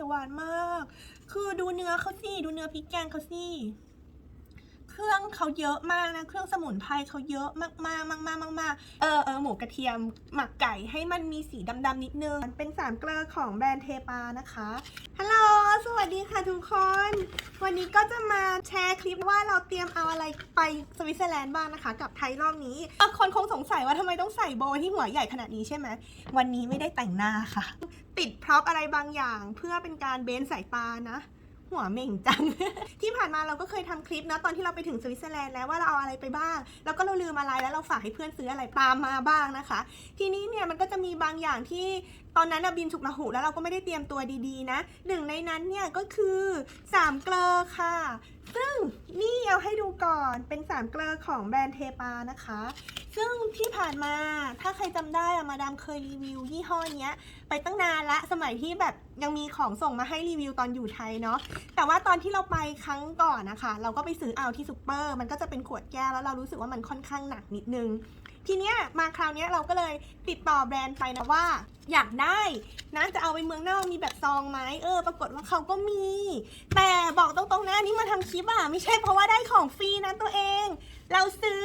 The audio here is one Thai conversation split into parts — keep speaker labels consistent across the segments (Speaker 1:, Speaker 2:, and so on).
Speaker 1: ขียวหวานมาก คือดูเนื้อเขาสิดูเนื้อพริกแกงเขาสิเครื่องเขาเยอะมากนะ เครื่องสมุนไพรเขาเยอะมากๆมากๆมากมากเออเออหมูกระเทียมหมักไก่ให้มันมีสีดำๆนิดนึง มันเป็นสามเกลือของแบรนด์เทปานะคะฮัลโหลสวัสดีค่ะทุกคน วันนี้ก็จะมาแชร์คลิปว่าเราเตรียมเอาอะไรไปสวิตเซอร์แลนด์บ้างนะคะ กับไทยรอบนี้คนคงสงสัยว่าทำไมต้องใส่โบว์ที่หัวใหญ่ขนาดนี้ใช่ไหมวันนี้ไม่ได้แต่งหน้าค่ะ ติดพร็อพอะไรบางอย่าง เพื่อเป็นการเบนสายตานะ หัวเหม่งจัง ที่ผ่านมาเราก็เคยทำคลิปนะตอนที่เราไปถึงสวิตเซอร์แลนด์แล้วว่าเราเอาอะไรไปบ้าง แล้วก็เราลืมอะไรแล้วเราฝากให้เพื่อนซื้ออะไรตามมาบ้างนะคะ ทีนี้เนี่ยมันก็จะมีบางอย่างที่ตอนนั้นบินฉุกระหุแล้วเราก็ไม่ได้เตรียมตัวดีๆนะหนึ่งในนั้นเนี่ยก็คือสามเกลอค่ะ ซึ่งนี่เอาให้ดูก่อนเป็นสามเกลอของแบรนด์เทปานะคะ ซึ่งที่ผ่านมาถ้าใครจำได้อะมาดามเคยรีวิวยี่ห้อเนี้ยไปตั้งนานละสมัยที่แบบยังมีของส่งมาให้รีวิวตอนอยู่ไทยเนาะแต่ว่าตอนที่เราไปครั้งก่อนนะคะ เราก็ไปซื้อเอาที่ซูเปอร์ มันก็จะเป็นขวดแก้วแล้วเรารู้สึกว่ามันค่อนข้างหนักนิดนึง ทีเนี้ยมาคราวเนี้ยเราก็เลยติดต่อแบรนด์ไปนะว่า อยากได้นะจะเอาไปเมืองนอกมีแบบซองไหมเออ ปรากฏว่าเขาก็มี แต่บอกตรงๆนะนี่มาทำคลิปอะไม่ใช่เพราะว่าได้ของฟรีนะตัวเอง เราซื้อ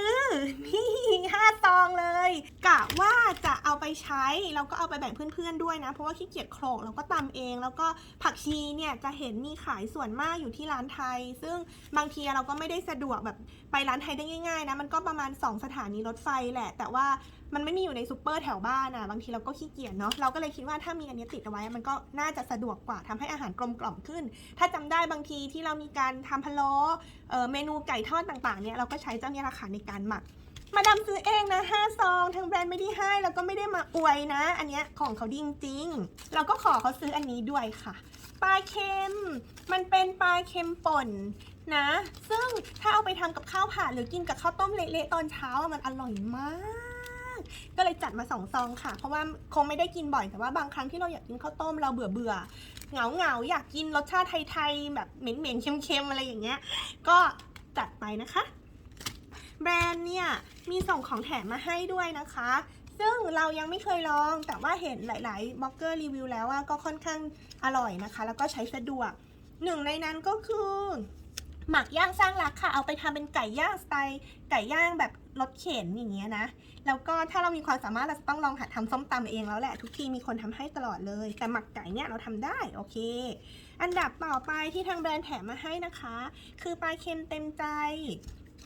Speaker 1: นี่ห้าซองเลยกะว่าจะเอาไปใช้แล้วก็เอาไปแบ่งเพื่อนๆด้วยนะ เพราะว่าขี้เกียจโขลกเราก็ตำเอง แล้วก็ผักชีเนี่ยจะเห็นมีขายส่วนมากอยู่ที่ร้านไทย ซึ่งบางทีเราก็ไม่ได้สะดวกแบบไปร้านไทยได้ง่ายๆนะมันก็ประมาณ 2 สถานีรถไฟแหละ แต่ว่ามันไม่มีอยู่ในซูเปอร์แถวบ้านอะบางทีเราก็ขี้เกียจเนาะเราก็เลยคิดว่าถ้ามีอันนี้ติดเอาไว้ มันก็น่าจะสะดวกกว่าทำให้อาหารกลมกล่อมขึ้น ถ้าจำได้บางทีที่เรามีการทำพะโล้เอ่อเมนูไก่ทอดต่างๆเนี่ยเราก็ใช้เจ้าเนี้ละค่ะในการหมัก มาดามซื้อเองนะ5ซองทางแบรนด์ไม่ได้ให้แล้วก็ไม่ได้มาอวยนะ อันเนี้ยของเขาจริงๆเราก็ขอเขาซื้ออันนี้ด้วยค่ะปลาเค็ม มันเป็นปลาเค็มป่นนะ ซึ่งถ้าเอาไปทำกับข้าวผัดหรือกินกับข้าวต้มเละๆตอนเช้ามันอร่อยมาก ก็เลยจัดมาสองซองค่ะ เพราะว่าคงไม่ได้กินบ่อยแต่ว่าบางครั้งที่เราอยากกินข้าวต้มเราเบื่อเบื่อๆเหงาเหงาๆอยากกินรสชาติไทยๆแบบเหม็นๆเค็มๆอะไรอย่างเงี้ย ก็จัดไปนะคะ แบรนด์เนี่ยมีส่งของแถมมาให้ด้วยนะคะ ซึ่งเรายังไม่เคยลองแต่ว่าเห็นหลาย ๆบล็อกเกอร์รีวิวแล้วว่าก็ค่อนข้างอร่อยนะคะ แล้วก็ใช้สะดวกหนึ่งในนั้นก็คือ หมักย่างสร้างรักค่ะ เอาไปทำเป็นไก่ย่างสไตล์ไก่ย่างแบบรสเข็นอย่างเงี้ยนะ แล้วก็ถ้าเรามีความสามารถเราจะต้องลองหัดทำส้มตำเองแล้วแหละ ทุกทีมีคนทำให้ตลอดเลย แต่หมักไก่เนี่ยเราทำได้โอเค อันดับต่อไปที่ทางแบรนด์แถมมาให้นะคะ คือปลาเค็มเต็มใจ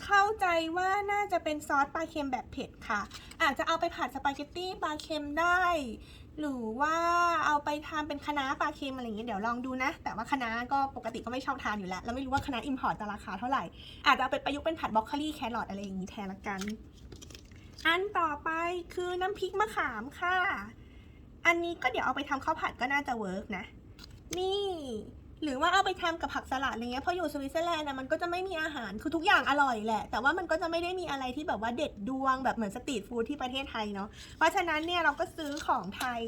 Speaker 1: เข้าใจว่าน่าจะเป็นซอสปลาเค็มแบบเผ็ดค่ะ อาจจะเอาไปผัดสปาเกตตี้ปลาเค็มได้ หรือว่าเอาไปทำเป็นคะน้าปลาเค็มอะไรอย่างเงี้ยเดี๋ยวลองดูนะ แต่ว่าคะน้าก็ปกติก็ไม่ชอบทานอยู่แล้วแล้วไม่รู้ว่าคะน้าอิมพอร์ตจะราคาเท่าไหร่ อาจจะเอาไปประยุกต์เป็นผัดบรอกโคลี่แครอทอะไรอย่างนี้แทนละกัน อันต่อไปคือน้ำพริกมะขามค่ะ อันนี้ก็เดี๋ยวเอาไปทำข้าวผัดก็น่าจะเวิร์กนะ นี่ หรือว่าเอาไปทำกับผักสลัดอะไรเงี้ยเพราะอยู่สวิตเซอร์แลนด์นะมันก็จะไม่มีอาหารคือทุกอย่างอร่อยแหละ แต่ว่ามันก็จะไม่ได้มีอะไรที่แบบว่าเด็ดดวงแบบเหมือนสตรีทฟู้ดที่ประเทศไทยเนาะเพราะฉะนั้นเนี่ยเราก็ซื้อของไทย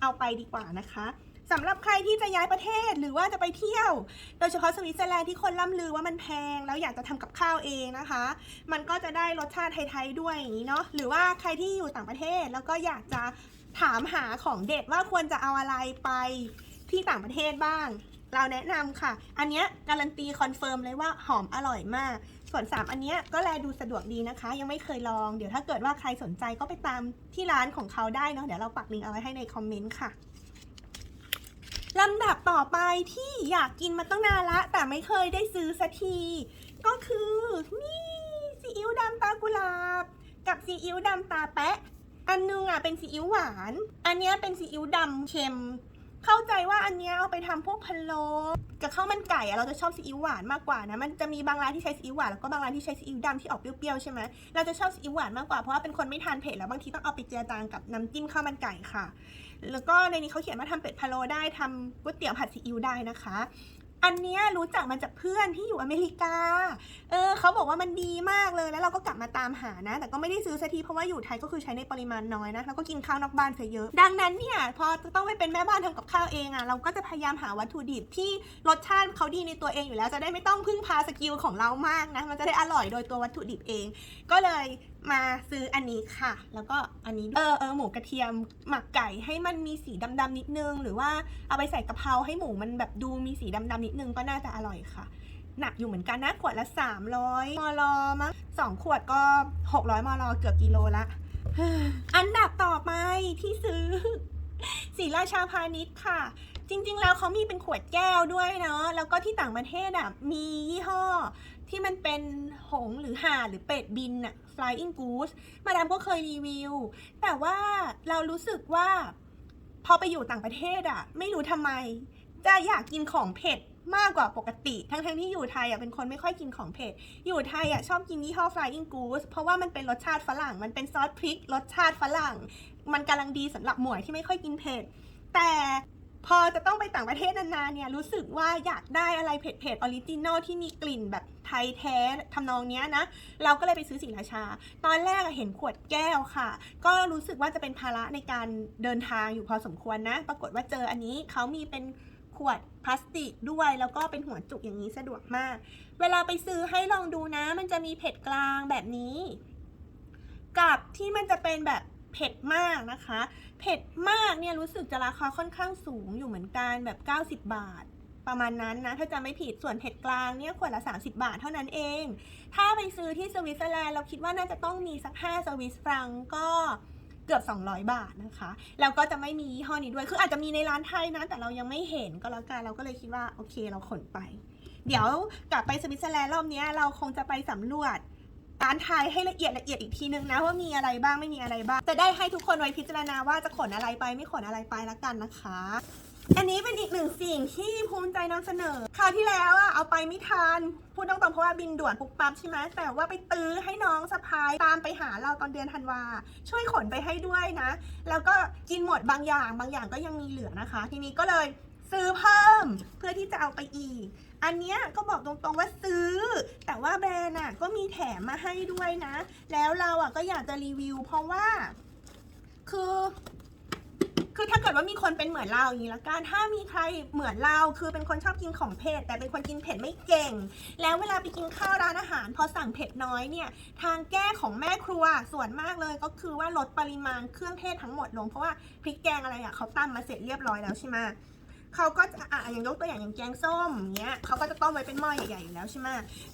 Speaker 1: เอาไปดีกว่านะคะสำหรับใครที่จะย้ายประเทศหรือว่าจะไปเที่ยว โดยเฉพาะสวิตเซอร์แลนด์ที่คนล่ำลือว่ามันแพง แล้วอยากจะทำกับข้าวเองนะคะ มันก็จะได้รสชาติไทยๆด้วยอย่างนี้เนาะหรือว่าใครที่อยู่ต่างประเทศแล้วก็อยากจะถามหาของเด็ดว่าควรจะเอาอะไรไปที่ต่างประเทศบ้าง เราแนะนำค่ะ อันเนี้ยการันตีคอนเฟิร์มเลยว่าหอมอร่อยมาก ส่วน 3 อันเนี้ยก็แลดูสะดวกดีนะคะ ยังไม่เคยลอง เดี๋ยวถ้าเกิดว่าใครสนใจก็ไปตามที่ร้านของเขาได้เนาะ เดี๋ยวเราปักลิงก์เอาไว้ให้ในคอมเมนต์ค่ะลำดับต่อไปที่อยากกินมาตั้งนานละ แต่ไม่เคยได้ซื้อสักที ก็คือนี่ซีอิ๊วดำตากุหลาบ กับซีอิ๊วดำตาแปะ อันนึงอะเป็นซีอิ๊วหวาน อันเนี้ยเป็นซีอิ๊วดำเค็ม เข้าใจว่าอันเนี้ยเอาไปทำพวกพะโล้กับข้าวมันไก่อะเราจะชอบซีอิ๊วหวานมากกว่านะมันจะมีบางร้านที่ใช้ซีอิ๊วหวานแล้วก็บางร้านที่ใช้ซีอิ๊วดำที่ออกเปรี้ยวๆใช่ไหมเราจะชอบซีอิ๊วหวานมากกว่าเพราะว่าเป็นคนไม่ทานเผ็ดแล้วบางทีต้องเอาไปเจือจางกับน้ำจิ้มข้าวมันไก่ค่ะ แล้วก็ในนี้เขาเขียนว่าทำเป็ดพะโล้ได้ทำก๋วยเตี๋ยวผัดซีอิ๊วได้นะคะ อันเนี้ยรู้จักมาจากเพื่อนที่อยู่อเมริกา เออเขาบอกว่ามันดีมากเลย แล้วเราก็กลับมาตามหานะ แต่ก็ไม่ได้ซื้อสักทีเพราะว่าอยู่ไทยก็คือใช้ในปริมาณน้อยนะ แล้วก็กินข้าวนอกบ้านซะเยอะ ดังนั้นเนี่ยพอจะต้องไปเป็นแม่บ้านทำกับข้าวเองอะ่ะ เราก็จะพยายามหาวัตถุดิบที่รสชาติเขาดีในตัวเองอยู่แล้ว จะได้ไม่ต้องพึ่งพาสกิลของเรามากนะ มันจะได้อร่อยโดยตัววัตถุดิบเอง ก็เลย มาซื้ออันนี้ค่ะ แล้วก็อันนี้เออเออหมูกระเทียมหมักไก่ให้มันมีสีดำๆนิดนึง หรือว่าเอาไปใส่กะเพราให้หมูมันแบบดูมีสีดำๆนิดนึงก็น่าจะอร่อยค่ะ หนักอยู่เหมือนกันนะขวดละ 300มลมั้งสองขวดก็ 600มลเกือบกิโลละอันดับต่อไปที่ซื้อ สีราชาพาณิชย์ค่ะ จริง ๆ แล้วเขามีเป็นขวดแก้วด้วยเนาะแล้วก็ที่ต่างประเทศอะมียี่ห้อ ที่มันเป็นหงหรือห่าหรือเป็ดบินอะ flying goose มาดามก็เคยรีวิว แต่ว่าเรารู้สึกว่า พอไปอยู่ต่างประเทศอะ ไม่รู้ทำไม จะอยากกินของเผ็ดมากกว่าปกติ ทั้งๆที่อยู่ไทยอะเป็นคนไม่ค่อยกินของเผ็ด อยู่ไทยอะชอบกินยี่ห้อ flying goose เพราะว่ามันเป็นรสชาติฝรั่ง มันเป็นซอสพริกรสชาติฝรั่ง มันกำลังดีสำหรับหมวยที่ไม่ค่อยกินเผ็ดแต่พอจะต้องไปต่างประเทศนานๆเนี่ยรู้สึกว่าอยากได้อะไรเผ็ดๆออริจินอลที่มีกลิ่นแบบไทยแท้ทำนองเนี้ยนะ เราก็เลยไปซื้อสีราชา ตอนแรกเห็นขวดแก้วค่ะ ก็รู้สึกว่าจะเป็นภาระในการเดินทางอยู่พอสมควรนะ ปรากฏว่าเจออันนี้เขามีเป็นขวดพลาสติกด้วยแล้วก็เป็นหัวจุกอย่างนี้สะดวกมาก เวลาไปซื้อให้ลองดูนะ มันจะมีเผ็ดกลางแบบนี้ กับที่มันจะเป็นแบบ เผ็ดมากนะคะ เผ็ดมากเนี่ยรู้สึกจะราคาค่อนข้างสูงอยู่เหมือนกันแบบ 90 บาท ประมาณนั้นนะ ถ้าจะไม่ผิดส่วนเผ็ดกลางเนี่ยขวดละ 30 บาทเท่านั้นเอง ถ้าไปซื้อที่สวิตเซอร์แลนด์เราคิดว่าน่าจะต้องมีสัก 5 สวิสฟรังก็เกือบ 200 บาทนะคะ แล้วก็จะไม่มียี่ห้อนี้ด้วย คืออาจจะมีในร้านไทยนะ แต่เรายังไม่เห็นก็แล้วกัน เราก็เลยคิดว่า โอเค เราขนไป เดี๋ยวกลับไปสวิตเซอร์แลนด์รอบนี้เราคงจะไปสำรวจ ร้านไทยให้ละเอียดละเอียดอีกทีนึงนะว่ามีอะไรบ้างไม่มีอะไรบ้าง จะได้ให้ทุกคนไว้พิจารณาว่าจะขนอะไรไปไม่ขนอะไรไปละกันนะคะ อันนี้เป็นอีกหนึ่งสิ่งที่ภูมิใจนำเสนอคราวที่แล้วอะเอาไปไม่ทันพูดตรงๆเพราะว่าบินด่วนปุ๊บปั๊บใช่ไหมแต่ว่าไปตื้อให้น้องสะพายตามไปหาเราตอนเดือนธันวาช่วยขนไปให้ด้วยนะ แล้วก็กินหมดบางอย่าง บางอย่างก็ยังมีเหลือนะคะ ทีนี้ก็เลยซื้อเพิ่มเพื่อที่จะเอาไปอีก อันเนี้ยก็บอกตรงๆว่าซื้อ แต่ว่าแบรนด์อะก็มีแถมมาให้ด้วยนะ แล้วเราอะก็อยากจะรีวิว เพราะว่า คือ คือถ้าเกิดว่ามีคนเป็นเหมือนเราอย่างนี้ละกันถ้ามีใครเหมือนเราคือเป็นคนชอบกินของเผ็ดแต่เป็นคนกินเผ็ดไม่เก่ง แล้วเวลาไปกินข้าวร้านอาหาร พอสั่งเผ็ดน้อยเนี่ย ทางแก้ของแม่ครัวส่วนมากเลยก็คือว่าลดปริมาณเครื่องเทศทั้งหมดลงเพราะว่าพริกแกงอะไรอะเขาตั้มมาเสร็จเรียบร้อยแล้วใช่ไหม เขาก็จะอะอย่างยกตัวอย่างอย่างแกงส้มเงี้ยเขาก็จะต้มไว้เป็นหม้อใหญ่ๆอยู่แล้วใช่ไหม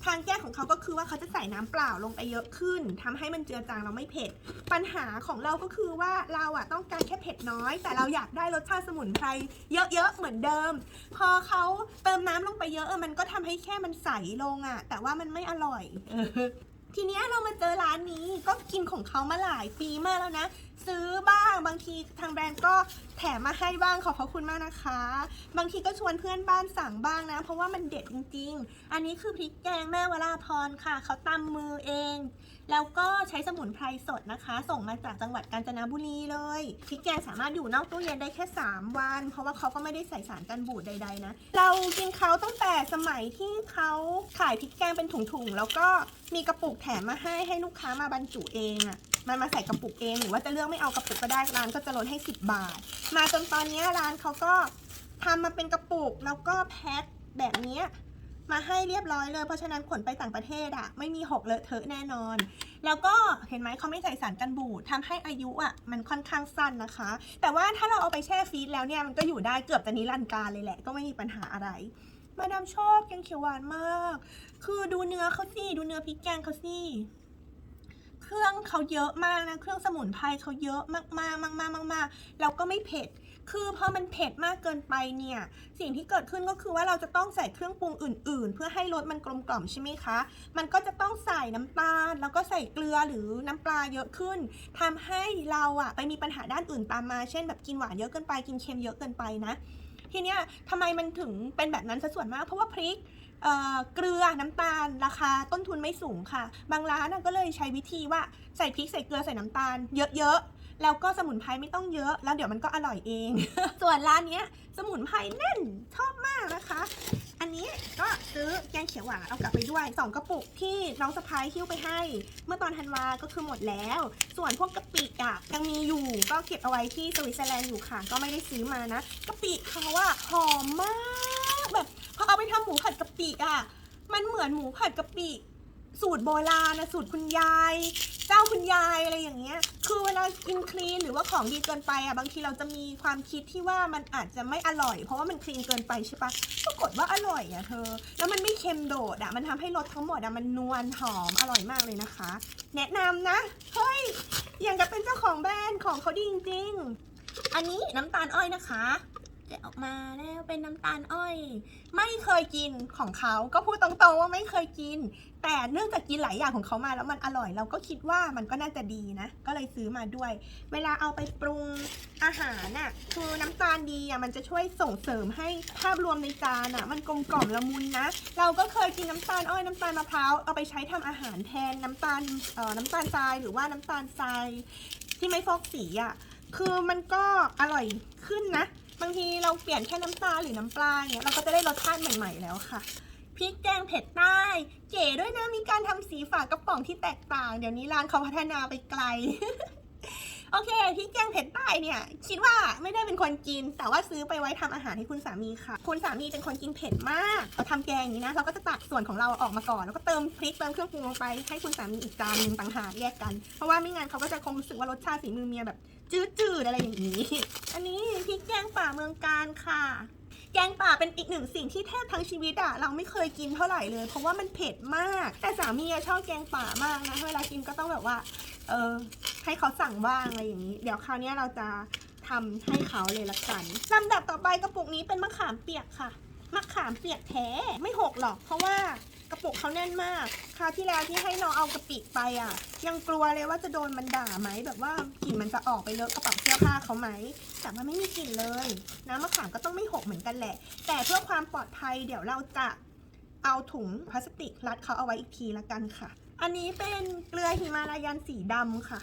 Speaker 1: ทางแก้ของเขาก็คือว่าเขาจะใส่น้ำเปล่าลงไปเยอะขึ้นทำให้มันเจือจางเราไม่เผ็ด ปัญหาของเราก็คือว่าเราอะต้องการแค่เผ็ดน้อย แต่เราอยากได้รสชาติสมุนไพรเยอะๆเหมือนเดิม พอเขาเติมน้ำลงไปเยอะมันก็ทำให้แค่มันใสลงอะ แต่ว่ามันไม่อร่อย ทีเนี้ยเรามาเจอร้านนี้ก็กินของเขามาหลายปีมากแล้วนะ ซื้อบ้างบางทีทางแบรนด์ก็แถมมาให้บ้างขอบพระคุณมากนะคะ บางทีก็ชวนเพื่อนบ้านสั่งบ้างนะ เพราะว่ามันเด็ดจริง ๆ อันนี้คือพริกแกงแม่วราพรค่ะเขาตำมือเอง แล้วก็ใช้สมุนไพรสดนะคะ ส่งมาจากจังหวัดกาญจนบุรีเลยพริกแกงสามารถอยู่นอกตู้เย็นได้แค่ 3 วัน เพราะว่าเขาก็ไม่ได้ใส่สารกันบูดใดๆนะ เรากินเขาตั้งแต่สมัยที่เขาขายพริกแกงเป็นถุงๆ แล้วก็มีกระปุกแถมมาให้ให้ลูกค้ามาบรรจุเองอะมันมาใส่กระปุกเอง หรือว่าจะเลือกไม่เอากระปุกก็ได้ร้านก็จะลดให้ 10 บาท มาจนตอนนี้ร้านเขาก็ทำมาเป็นกระปุกแล้วก็แพ็คแบบนี้ มาให้เรียบร้อยเลย เพราะฉะนั้นขนไปต่างประเทศอะไม่มีหกเลอะเทอะแน่นอน แล้วก็เห็นไหมเขาไม่ใส่สารกันบูดทำให้อายุอะมันค่อนข้างสั้นนะคะ แต่ว่าถ้าเราเอาไปแช่ฟรีซแล้วเนี่ยมันก็อยู่ได้เกือบจะนิรันดร์การเลยแหละ ก็ไม่มีปัญหาอะไร มาดามชอบแกงเขียวหวานมาก คือดูเนื้อเขาสิดูเนื้อพริกแกงเขาสิเครื่องเขาเยอะมากนะ เครื่องสมุนไพรเขาเยอะมากๆมากๆมากๆแล้วก็ไม่เผ็ด คือพอมันเผ็ดมากเกินไปเนี่ย สิ่งที่เกิดขึ้นก็คือว่าเราจะต้องใส่เครื่องปรุงอื่น ๆ เพื่อให้รสมันกลมกล่อมใช่ไหมคะ มันก็จะต้องใส่น้ำตาล แล้วก็ใส่เกลือหรือน้ำปลาเยอะขึ้นทำให้เราอะไปมีปัญหาด้านอื่นตามมา เช่น แบบกินหวานเยอะเกินไปกินเค็มเยอะเกินไปนะทีเนี้ยทำไมมันถึงเป็นแบบนั้นซะส่วนมาก เพราะว่าพริกเอ่อเกลือน้ำตาลราคาต้นทุนไม่สูงค่ะ บางร้านก็เลยใช้วิธีว่าใส่พริกใส่เกลือใส่น้ำตาล เยอะๆ แล้วก็สมุนไพรไม่ต้องเยอะ แล้วเดี๋ยวมันก็อร่อยเอง ส่วนร้านเนี้ยสมุนไพรแน่นชอบมากนะคะ อันนี้ก็ซื้อแกงเขียวหวานเอากลับไปด้วยสองกระปุกที่น้องสะพ้ายหิ้วไปให้ เมื่อตอนธันวาก็คือหมดแล้ว ส่วนพวกกะปิอะยังมีอยู่ก็เก็บเอาไว้ที่สวิตเซอร์แลนด์อยู่ค่ะ ก็ไม่ได้ซื้อมานะกะปิเขาอะหอมมากแบบพอเอาไปทำหมูผัดกะปิอะมันเหมือนหมูผัดกะปิสูตรโบราณนะสูตรคุณยาย เจ้าคุณยายอะไรอย่างเงี้ย คือเวลากินคลีนหรือว่าของดีเกินไปอะ บางทีเราจะมีความคิดที่ว่ามันอาจจะไม่อร่อย เพราะว่ามันคลีนเกินไปใช่ปะปรากฏว่าอร่อยอะเธอ แล้วมันไม่เค็มโดดอะ มันทำให้รสทั้งหมดอะมันนวลหอมอร่อยมากเลยนะคะ แนะนำนะ เฮ้ย อย่างกับเป็นเจ้าของแบรนด์ของเขาดีจริงๆ อันนี้น้ำตาลอ้อยนะคะ จะออกมาแล้วเป็นน้ำตาลอ้อย ไม่เคยกินของเขาก็พูดตรงๆว่าไม่เคยกิน แต่เนื่องจากกินหลายอย่างของเขามาแล้วมันอร่อย เราก็คิดว่ามันก็น่าจะดีนะ ก็เลยซื้อมาด้วย เวลาเอาไปปรุงอาหารน่ะคือน้ำตาลดีอะมันจะช่วยส่งเสริมให้ภาพรวมในจานอะ มันกลมกล่อมละมุนนะ เราก็เคยกินน้ำตาลอ้อยน้ำตาลมะพร้าวเอาไปใช้ทำอาหารแทนน้ำตาลเอ่อน้ำตาลทรายหรือว่าน้ำตาลทรายที่ไม่ฟอกสีอะคือมันก็อร่อยขึ้นนะ บางทีเราเปลี่ยนแค่น้ำตาลหรือน้ำปลาเนี่ยเราก็จะได้รสชาติใหม่ ๆ แล้วค่ะพริกแกงเผ็ดใต้ เก๋ด้วยนะมีการทำสีฝากระป๋องที่แตกต่าง เดี๋ยวนี้ร้านเขาพัฒนาไปไกล โอเคพริกแกงเผ็ดใต้เนี่ยคิดว่าไม่ได้เป็นคนกิน แต่ว่าซื้อไปไว้ทำอาหารให้คุณสามีค่ะ คุณสามีเป็นคนกินเผ็ดมากเราทำแกงอย่างนี้นะเราก็จะตักส่วนของเราออกมาก่อน แล้วก็เติมพริกเติมเครื่องปรุงลงไปให้คุณสามีอีกจานหนึ่งต่างหากแยกกัน เพราะว่าไม่งั้นเขาก็จะคงรู้สึกว่ารสชาติฝีมือเมียแบบ จืดๆอะไรอย่างนี้ อันนี้พริกแกงป่าเมืองการค่ะแกงป่าเป็นอีกหนึ่งสิ่งที่แทบทั้งชีวิตอะเราไม่เคยกินเท่าไหร่เลย เพราะว่ามันเผ็ดมาก แต่สามีชอบแกงป่ามากนะเวลากินก็ต้องแบบว่า เออ ให้เขาสั่งบ้างอะไรอย่างนี้ เดี๋ยวคราวนี้เราจะทำให้เขาเลยละกันลำดับต่อไปกระปุกนี้เป็นมะขามเปียกค่ะมะขามเปียกแท้ไม่หกหรอก เพราะว่ากระปุกเขาแน่นมาก คราวที่แล้วที่ให้น้องเอากระปิไปอะ ยังกลัวเลยว่าจะโดนมันด่าไหมแบบว่ากลิ่นมันจะออกไปเลอะกระเป๋าเสื้อผ้าเขาไหมแต่ว่าไม่มีกลิ่นเลยน้ำมะขามก็ต้องไม่หกเหมือนกันแหละ แต่เพื่อความปลอดภัยเดี๋ยวเราจะเอาถุงพลาสติกรัดเขาเอาไว้อีกทีละกันค่ะ อันนี้เป็นเกลือหิมาลายันสีดำค่ะ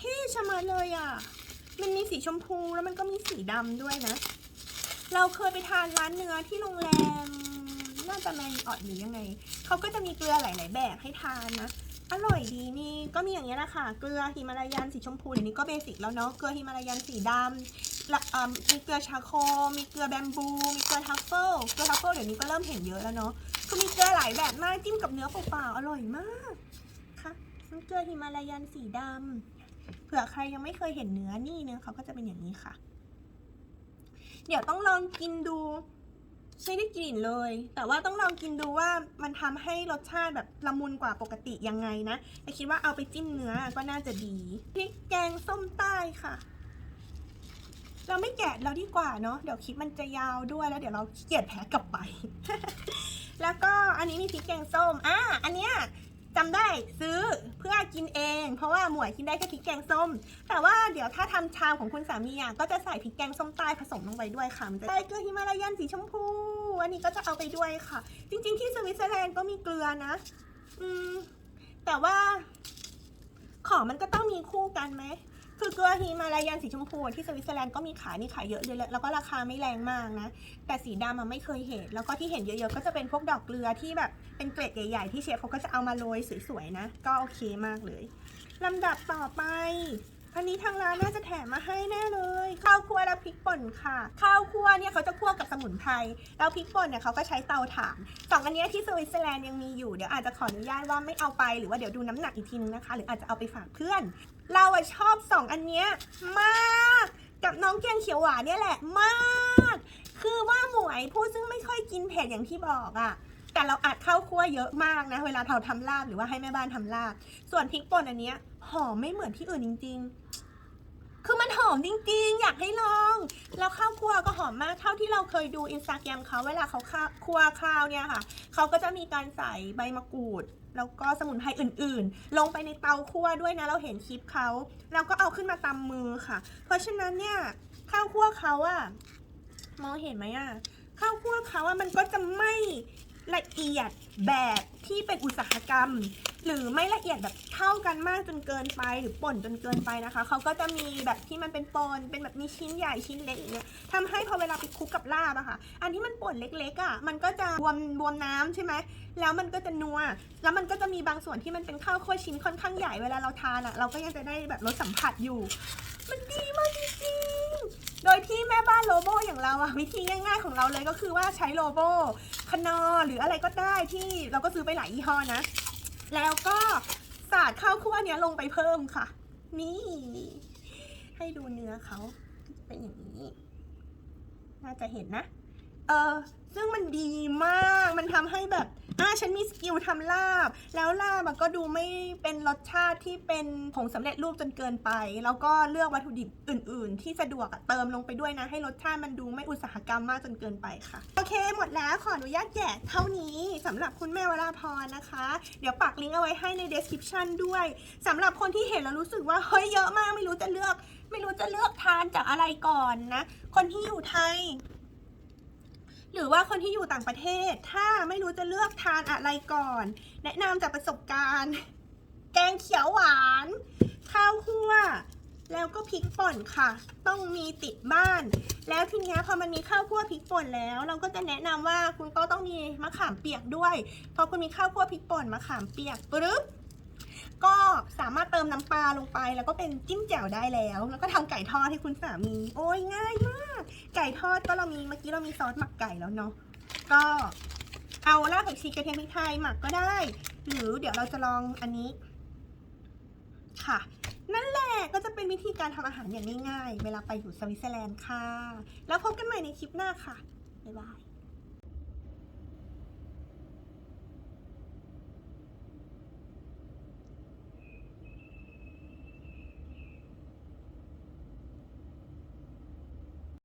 Speaker 1: ที่ชะมัดเลยอะ มันมีสีชมพูแล้วมันก็มีสีดำด้วยนะ เราเคยไปทานร้านเนื้อที่โรงแรม น่าจะแมนออดหรือยังไง เขาก็จะมีเกลือหลาย ๆ แบบให้ทานนะ อร่อยดีนี่ก็มีอย่างเงี้ยแหละค่ะ เกลือฮิมาลายันสีชมพูเดี๋ยวนี้ก็เบสิกแล้วเนาะ เกลือฮิมาลายันสีดำ มีเกลือชาโค มีเกลือแบมบู มีเกลือทัฟเฟิล เกลือทัฟเฟิลเดี๋ยวนี้ก็เริ่มเห็นเยอะแล้วเนาะ คือมีเกลือหลายแบบมากจิ้มกับเนื้อเปล่าๆอร่อยมากค่ะน้ำเกลือฮิมาลายันสีดำเผื่อใครยังไม่เคยเห็นเนื้อนี่เนื้อเขาก็จะเป็นอย่างนี้ค่ะ เดี๋ยวต้องลองกินดูไม่ได้กลิ่นเลย แต่ว่าต้องลองกินดูว่ามันทำให้รสชาติแบบละมุนกว่าปกติยังไงนะแต่คิดว่าเอาไปจิ้มเนื้อก็น่าจะดีพริกแกงส้มใต้ค่ะ เราไม่แกะเราดีกว่าเนาะเดี๋ยวคลิปมันจะยาวด้วยแล้วเดี๋ยวเราเกียจแพ้กลับไป แล้วก็อันนี้มีพริกแกงส้มอะอันเนี้ยจำได้ซื้อเพื่อกินเอง เพราะว่าหมวยกินได้แค่พริกแกงส้ม แต่ว่าเดี๋ยวถ้าทำชามของคุณสามีอะก็จะใส่พริกแกงส้มใต้ผสมลงไปด้วยค่ะมันจะได้เกลือฮิมาลายันสีชมพู อันนี้ก็จะเอาไปด้วยค่ะ จริง ๆ ที่สวิตเซอร์แลนด์ก็มีเกลือนะ อืม แต่ว่า ของมันก็ต้องมีคู่กันไหม คือเกลือฮิมาลายันสีชมพูที่สวิตเซอร์แลนด์ก็มีขายนี่ขายเยอะเลยแล้วก็ราคาไม่แรงมากนะ แต่สีดำมันไม่เคยเห็น แล้วก็ที่เห็นเยอะๆก็จะเป็นพวกดอกเกลือที่แบบเป็นเกล็ดใหญ่ๆ ที่เชฟเขาก็จะเอามาโรยสวยๆนะ ก็โอเคมากเลยลำดับต่อไป อันนี้ทางร้านน่าจะแถมมาให้แน่เลย ข้าวคั่วและพริกป่นค่ะ ข้าวคั่วเนี่ยเขาจะคั่วกับสมุนไพรแล้วพริกป่นเนี่ยเขาก็ใช้เตาถ่านสองอันนี้ที่สวิตเซอร์แลนด์ยังมีอยู่เดี๋ยวอาจจะขออนุญาตว่าไม่เอาไปหรือว่าเดี๋ยวดูน้ำหนักอีกทีนึงนะคะ หรืออาจจะเอาไปฝากเพื่อน เราอะชอบสองอันเนี้ยมาก กับน้องแกงเขียวหวานเนี่ยแหละมาก คือว่าหมวยผู้ซึ่งไม่ค่อยกินเผ็ดอย่างที่บอกอะแต่เราอัดข้าวคั่วเยอะมากนะ เวลาเราทำลาบหรือว่าให้แม่บ้านทำลาบ ส่วนพริกป่นอันเนี้ยหอมไม่เหมือนที่อื่นจริง ๆ อมันหอมจริงๆ อยากให้ลอง แล้วข้าวคั่วก็หอมมากเท่าที่เราเคยดูอินสตาแกรมเขาเวลาเขาคั่วข้าวเนี่ยค่ะ เขาก็จะมีการใส่ใบมะกรูด แล้วก็สมุนไพรอื่นๆ ลงไปในเตาคั่วด้วยนะเราเห็นคลิปเขาแล้วก็เอาขึ้นมาตำมือค่ะ เพราะฉะนั้นเนี่ยข้าวคั่วเขาอะมองเห็นไหมอะข้าวคั่วเขาอะมันก็จะไม่ละเอียดแบบที่เป็นอุตสาหกรรม หรือไม่ละเอียดแบบเท่ากันมากจนเกินไป หรือป่นจนเกินไปนะคะ เขาก็จะมีแบบที่มันเป็นปนเป็นแบบมีชิ้นใหญ่ชิ้นเล็กอย่างเงี้ยทำให้พอเวลาไปคลุกกับลาบอะค่ะ อันที่มันป่นเล็กๆอะมันก็จะบวมบวมน้ำใช่ไหมแล้วมันก็จะนัว แล้วมันก็จะมีบางส่วนที่มันเป็นข้าวคั่วชิ้นค่อนข้างใหญ่เวลาเราทานอะเราก็ยังจะได้แบบรสสัมผัสอยู่ มันดีมากจริงๆโดยที่แม่บ้านโลโบอย่างเราอะวิธีง่าย ๆของเราเลยก็คือว่าใช้โลโบคนอหรืออะไรก็ได้ที่เราก็ซื้อไปหลายยี่ห้อนะ แล้วก็สาดข้าวคั่วเนี้ยลงไปเพิ่มค่ะ นี่ ให้ดูเนื้อเขาเป็นอย่างนี้ น่าจะเห็นนะ เออซึ่งมันดีมาก มันทำให้แบบอ่าฉันมีสกิลทำลาบ แล้วลาบก็ดูไม่เป็นรสชาติที่เป็นผงสำเร็จรูปจนเกินไป แล้วก็เลือกวัตถุดิบอื่น ๆ ที่สะดวกเติมลงไปด้วยนะ ให้รสชาติมันดูไม่อุตสาหกรรมมากจนเกินไปค่ะ โอเค หมดแล้วขออนุญาตแจกเท่านี้สำหรับคุณแม่วราพรนะคะ เดี๋ยวปักลิงก์เอาไว้ให้ใน description ด้วยสำหรับคนที่เห็นแล้วรู้สึกว่าเฮ้ยเยอะมากไม่รู้จะเลือก ไม่รู้จะเลือกทานจากอะไรก่อนนะ คนที่อยู่ไทย หรือว่าคนที่อยู่ต่างประเทศ ถ้าไม่รู้จะเลือกทานอะไรก่อน แนะนำจากประสบการณ์ แกงเขียวหวาน ข้าวคั่ว แล้วก็พริกป่นค่ะ ต้องมีติดบ้าน แล้วทีนี้พอมันมีข้าวคั่วพริกป่นแล้ว เราก็จะแนะนำว่าคุณก็ต้องมีมะขามเปียกด้วยพอคุณมีข้าวคั่วพริกป่นมะขามเปียกปึ๊บก็สามารถเติมน้ำปลาลงไปแล้วก็เป็นจิ้มแจ่วได้แล้ว แล้วก็ทำไก่ทอดให้คุณสามี โอ้ยง่ายมาก ไก่ทอดก็เรามีเมื่อกี้เรามีซอสหมักไก่แล้วเนาะก็เอารากผักชีกระเทียมพริกไทยหมักก็ได้ หรือเดี๋ยวเราจะลองอันนี้ ค่ะ นั่นแหละก็จะเป็นวิธีการทำอาหารอย่างง่ายๆ เวลาไปอยู่สวิตเซอร์แลนด์ค่ะ แล้วพบกันใหม่ในคลิปหน้าค่ะ บ๊ายบาย